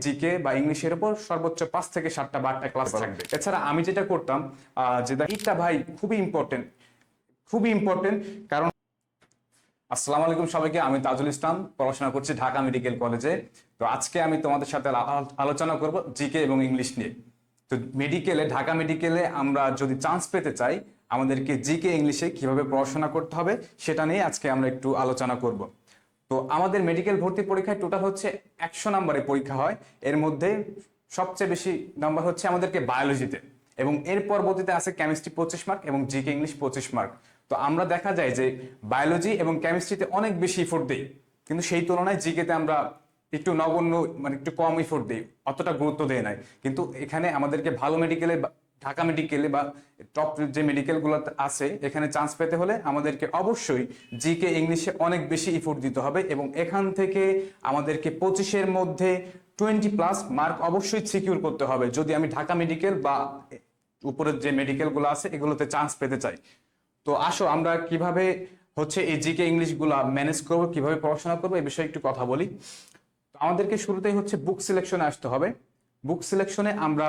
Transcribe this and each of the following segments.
GK বা ইংলিশের উপর সর্বোচ্চ পাঁচ থেকে সাতটা বা আটটা ক্লাস থাকবে। এছাড়া আমি যেটা করতাম ভাই খুবই ইম্পর্টেন্ট খুবই ইম্পর্টেন্ট কারণ আসসালামু আলাইকুম সবাইকে আমি তাজুল ইসলাম পড়াশোনা করছি ঢাকা মেডিকেল কলেজে। তো আজকে আমি তোমাদের সাথে আলো- আলোচনা করব জিকে এবং ইংলিশ নিয়ে। তো মেডিকেলে ঢাকা মেডিকেলে আমরা যদি চান্স পেতে চাই আমাদেরকে জিকে ইংলিশে কীভাবে পড়াশোনা করতে হবে সেটা নিয়ে আজকে আমরা একটু আলোচনা করব। তো আমাদের মেডিকেল ভর্তি পরীক্ষায় টোটাল হচ্ছে একশো নম্বরে পরীক্ষা হয়। এর মধ্যে সবচেয়ে বেশি নাম্বার হচ্ছে আমাদেরকে বায়োলজিতে এবং এর পরবর্তীতে আছে কেমিস্ট্রি পঁচিশ মার্ক এবং জিকে ইংলিশ পঁচিশ মার্ক তো আমরা দেখা যায় যে বায়োলজি এবং কেমিস্ট্রিতে অনেক বেশি ইফোর্ট দিই। কিন্তু সেই তুলনায় জিকেতে আমরা একটু নগণ্য মানে একটু কম ইফোর্ট দিই। অতটা গুরুত্ব দেয় নাই। কিন্তু এখানে আমাদেরকে ভালো মেডিকেলে ঢাকা মেডিকেলে বা টপ যে মেডিকেলগুলো আছে, এখানে চান্স পেতে হলে আমাদেরকে অবশ্যই জিকে ইংলিশে অনেক বেশি ইফোর্ট দিতে হবে এবং এখান থেকে আমাদেরকে পঁচিশের মধ্যে টোয়েন্টি প্লাস মার্ক অবশ্যই সিকিউর করতে হবে। যদি আমি ঢাকা মেডিকেল বা উপরের যে মেডিকেলগুলো আছে, এগুলোতে চান্স পেতে চাই। তো আসো, আমরা কীভাবে হচ্ছে এই জিকে ইংলিশগুলো ম্যানেজ করব, কীভাবে পড়াশোনা করব এই বিষয়ে একটু কথা বলি। আমাদেরকে শুরুতেই হচ্ছে বুক সিলেকশনে আসতে হবে। বুক সিলেকশনে আমরা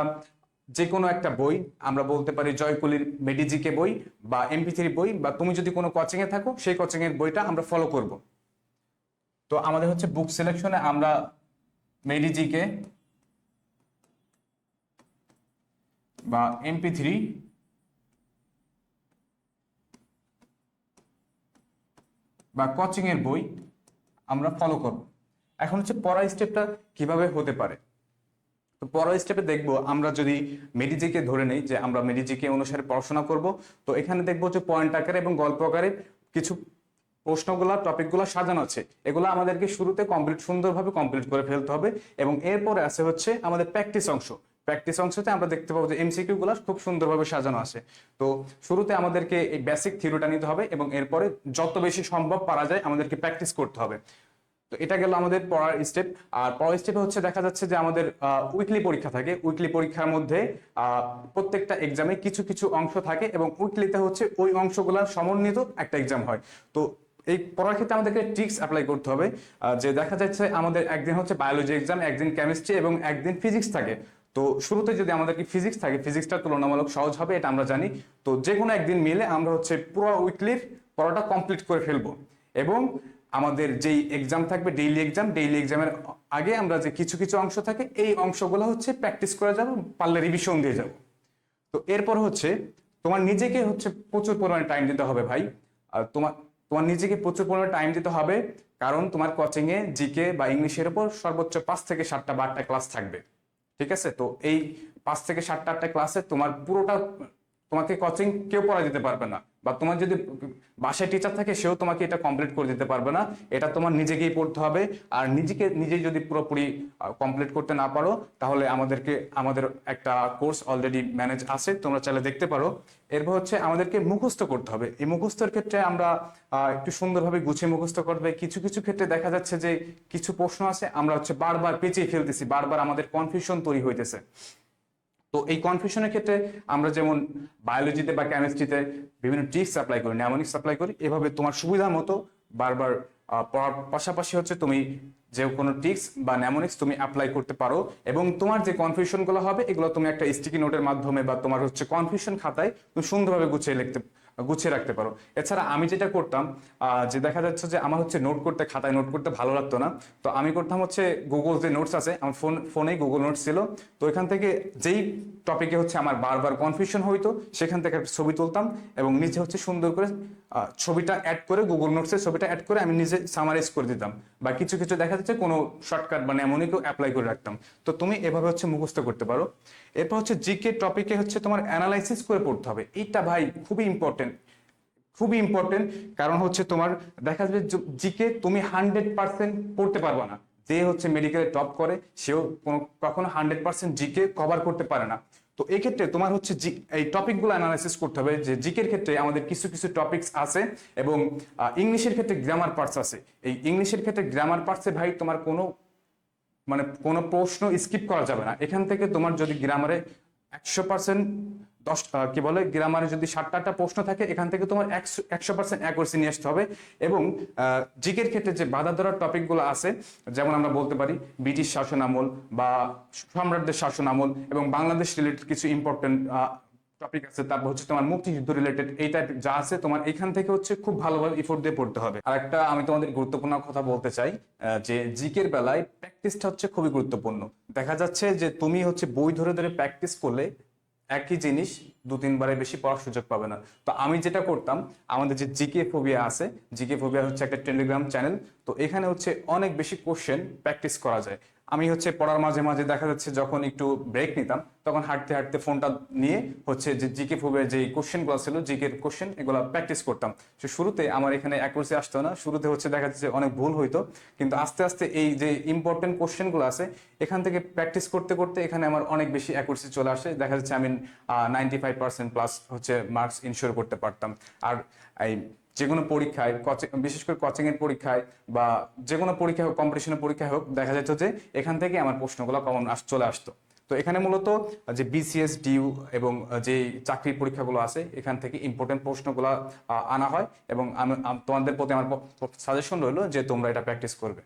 যে কোনো একটা বই, আমরা বলতে পারি জয়কুলির মেডিজিকে বই বা এমপি থ্রি বই বা তুমি যদি কোনো কোচিং এ থাকো, সেই কোচিং এর বইটা আমরা ফলো করব। তো আমাদের হচ্ছে বুক সিলেকশনে আমরা মেডিজিকে বা এমপি থ্রি বা কোচিং এর বই আমরা ফলো করব। এখন হচ্ছে পড়ার স্টেপটা কীভাবে হতে পারে? তো পরের স্টেপে দেখব আমরা যদি মেডিজিকে ধরে নেই যে আমরা মেডিজিকে অনুসারে পড়াশোনা করব, তো এখানে দেখব যে পয়েন্ট আকারে এবং গল্প আকারে কিছু প্রশ্নগুলা টপিকগুলো সাজানো আছে। এগুলো আমাদেরকে শুরুতে কমপ্লিট সুন্দরভাবে কমপ্লিট করে ফেলতে হবে এবং এরপরে আছে হচ্ছে আমাদের প্র্যাকটিস অংশ। প্র্যাকটিস অংশতে আমরা দেখতে পাবো যে এমসিকিউ গুলো খুব সুন্দরভাবে সাজানো আছে। তো শুরুতে আমাদেরকে এই বেসিক থিওরিটা নিতে হবে এবং এরপরে যত বেশি সম্ভব পারা যায় আমাদেরকে প্র্যাকটিস করতে হবে। তো এটা গেল আমাদের পড়ার স্টেপ আর পড়ার স্টেপে হচ্ছে দেখা যাচ্ছে যে আমাদের উইকলি পরীক্ষা থাকে। উইকলি পরীক্ষার মধ্যে প্রত্যেকটা এক্সামে কিছু কিছু অংশ থাকে এবং উইকলিতে হচ্ছে ওই অংশগুলোর সমন্বিত একটা এক্সাম হয়। তো এই পড়ার ক্ষেত্রে আমাদেরকে ট্রিক্স অ্যাপ্লাই করতে হবে যে দেখা যাচ্ছে আমাদের একদিন হচ্ছে বায়োলজি এক্সাম একদিন কেমিস্ট্রি এবং একদিন ফিজিক্স থাকে। তো শুরুতে যদি আমাদেরকে ফিজিক্স থাকে ফিজিক্সটা তুলনামূলক সহজ হবে, এটা আমরা জানি। তো যে কোনো একদিন মিলে আমরা হচ্ছে পুরো উইকলির পড়াটা কমপ্লিট করে ফেলব। এবং আমাদের যেই এক্সাম থাকবে ডেইলি এক্সাম ডেইলি এক্সামের আগে আমরা যে কিছু কিছু অংশ থাকে, এই অংশগুলো হচ্ছে প্র্যাকটিস করে যাব, পারলে রিভিশন দিয়ে যাব। তো এরপর হচ্ছে, তোমার নিজেকে হচ্ছে প্রচুর পরিমাণে টাইম দিতে হবে ভাই। আর তোমার তোমার নিজেকে প্রচুর পরিমাণে টাইম দিতে হবে, কারণ তোমার কোচিং এ জিকে বা ইংলিশের উপর সর্বোচ্চ পাঁচ থেকে সাতটা বা আটটা ক্লাস থাকবে। ঠিক আছে? তো এই পাঁচ থেকে সাতটা, আটটা ক্লাসে তোমার পুরোটা তোমাকে কোচিং কেউ পড়া দিতে পারবে না। বা তোমার যদি বাসায় টিচার থাকে, সেও তোমাকে এটা কমপ্লিট করে দিতে পারবে না। এটা তোমার নিজেকেই পড়তে হবে। আর নিজেকে, নিজেই যদি পুরোপুরি কমপ্লিট করতে না পারো, তাহলে আমাদেরকে, আমাদের একটা কোর্স অলরেডি ম্যানেজ আছে। তোমরা চাইলে দেখতে পারো। এরপর হচ্ছে আমাদেরকে মুখস্থ করতে হবে। এই মুখস্থের ক্ষেত্রে আমরা একটু সুন্দরভাবে গুছিয়ে মুখস্থ করতে কিছু কিছু ক্ষেত্রে দেখা যাচ্ছে যে কিছু প্রশ্ন আছে, আমরা হচ্ছে বারবার পেঁচিয়ে ফেলতেছি। বারবার আমাদের কনফিউশন তৈরি হইতেছে। তো এই কনফিউশনের ক্ষেত্রে আমরা যেমন বায়োলজিতে বা কেমিস্ট্রিতে বিভিন্ন ট্রিক্স অ্যাপ্লাই করি ন্যামোনিক্স অ্যাপ্লাই করি, এভাবে তোমার সুবিধা মতো বারবার পড়ার পাশাপাশি হচ্ছে তুমি যে কোনো ট্রিক্স বা ন্যামোনিক্স তুমি অ্যাপ্লাই করতে পারো এবং তোমার যে কনফিউশনগুলো হবে, এগুলো তুমি একটা স্টিকি নোটের মাধ্যমে বা তোমার হচ্ছে কনফিউশন খাতায় তুমি সুন্দরভাবে গুছিয়ে লিখতে গুছিয়ে রাখতে পারো। এছাড়া আমি যেটা করতাম যে দেখা যাচ্ছে যে আমার হচ্ছে নোট করতে, খাতায় নোট করতে ভালো লাগতো না। তো আমি করতাম হচ্ছে গুগল যে নোটস আছে, আমার ফোন ফোনেই গুগল নোটস ছিল। তো এখান থেকে যেই টপিকে হচ্ছে আমার বারবার কনফিউশন হইতো, সেখান থেকে একটা ছবি তুলতাম এবং নিজে হচ্ছে সুন্দর করে ছবিটা অ্যাড করে গুগল নোটসের ছবিটা অ্যাড করে আমি নিজে সামারাইজ করে দিতাম। বা কিছু কিছু দেখা যাচ্ছে কোনো শর্টকাট বা এমনই কেউ অ্যাপ্লাই করে রাখতাম। তো তুমি এভাবে হচ্ছে মুখস্থ করতে পারো। এরপর হচ্ছে জিকে টপিকে হচ্ছে তোমার অ্যানালাইসিস করে পড়তে হবে। এইটা ভাই খুবই ইম্পর্টেন্ট খুবই ইম্পর্টেন্ট কারণ হচ্ছে তোমার দেখা যাবে জিকে তুমি হান্ড্রেড পার্সেন্ট পড়তে পারবে না। যে হচ্ছে মেডিকেলে টপ করে, সেও কোনো, কখনো হান্ড্রেড পার্সেন্ট জিকে কভার করতে পারে না। তো এই ক্ষেত্রে তোমার হচ্ছে জি- এই টপিকগুলো অ্যানালাইসিস করতে হবে যে জিকের ক্ষেত্রে আমাদের কিছু কিছু টপিকস আছে এবং ইংলিশের ক্ষেত্রে গ্রামার পার্টস আছে। এই ইংলিশের ক্ষেত্রে গ্রামার পার্টসে ভাই তোমার কোনো মানে কোনো প্রশ্ন স্কিপ করা যাবে না। এখান থেকে তোমার যদি গ্রামারে একশো পার্সেন্ট দশ কি বলে, গ্রামারে যদি সাতটা আটটা প্রশ্ন থাকে, এখান থেকে তোমার একশো একশো পার্সেন্ট অ্যাকুরেসি নিয়ে আসতে হবে। এবং জিকের ক্ষেত্রে যে বাধা ধরার টপিকগুলো আছে, যেমন আমরা বলতে পারি, ব্রিটিশ শাসন আমল বা সম্রাটদের শাসন আমল এবং বাংলাদেশ রিলেটেড কিছু ইম্পর্টেন্ট টপিক আছে, তারপর হচ্ছে তোমার মুক্তিযুদ্ধ রিলেটেড এই টাইপ যা আছে, তোমার এখান থেকে হচ্ছে খুব ভালোভাবে ইফোর্ট দিয়ে পড়তে হবে। আর একটা আমি তোমাদের গুরুত্বপূর্ণ কথা বলতে চাই যে জিকের বেলায় প্র্যাকটিসটা হচ্ছে খুবই গুরুত্বপূর্ণ। দেখা যাচ্ছে যে তুমি হচ্ছে বই ধরে ধরে প্র্যাকটিস করলে একই জিনিস দু তিনবারে বেশি পড়ার সুযোগ পাবে না। তো আমি যেটা করতাম, আমাদের যে জিকে ফোবিয়া আছে, জিকে ফোবিয়া হচ্ছে একটা টেলিগ্রাম চ্যানেল, তো এখানে হচ্ছে অনেক বেশি কোশ্চেন প্র্যাকটিস করা যায়। আমি হচ্ছে পড়ার মাঝে মাঝে দেখা যাচ্ছে যখন একটু ব্রেক নিতাম, তখন হাঁটতে হাঁটতে ফোনটা নিয়ে হচ্ছে যে জিকে ফোবিয়ার যে কোশ্চেনগুলো ছিল, জিকের কোশ্চেন এগুলো প্র্যাকটিস করতাম। তো শুরুতে আমার এখানে অ্যাকুরেসি আসতো না, শুরুতে হচ্ছে দেখা যাচ্ছে অনেক ভুল হইতো, কিন্তু আস্তে আস্তে এই যে ইম্পর্টেন্ট কোশ্চেনগুলো আছে, এখান থেকে প্র্যাকটিস করতে করতে এখানে আমার অনেক বেশি অ্যাকুরেসি চলে আসে। দেখা যাচ্ছে আমি নাইনটি পার্সেন্ট প্লাস হচ্ছে মার্কস ইনশিওর করতে পারতাম। আর এই যে কোনো পরীক্ষায় কোচিং বিশেষ করে কোচিং এর পরীক্ষায় বা যে কোনো পরীক্ষা হোক কম্পিটিশনের পরীক্ষায় হোক, দেখা যেত যে এখান থেকে আমার প্রশ্নগুলো কমন আস, চলে আসতো। তো এখানে মূলত যে বিসিএস ডিউ এবং যে চাকরির পরীক্ষাগুলো আছে, এখান থেকে ইম্পর্টেন্ট প্রশ্নগুলো আনা হয় এবং আমি তোমাদের প্রতি আমার সাজেশন রইল যে তোমরা এটা প্র্যাকটিস করবে।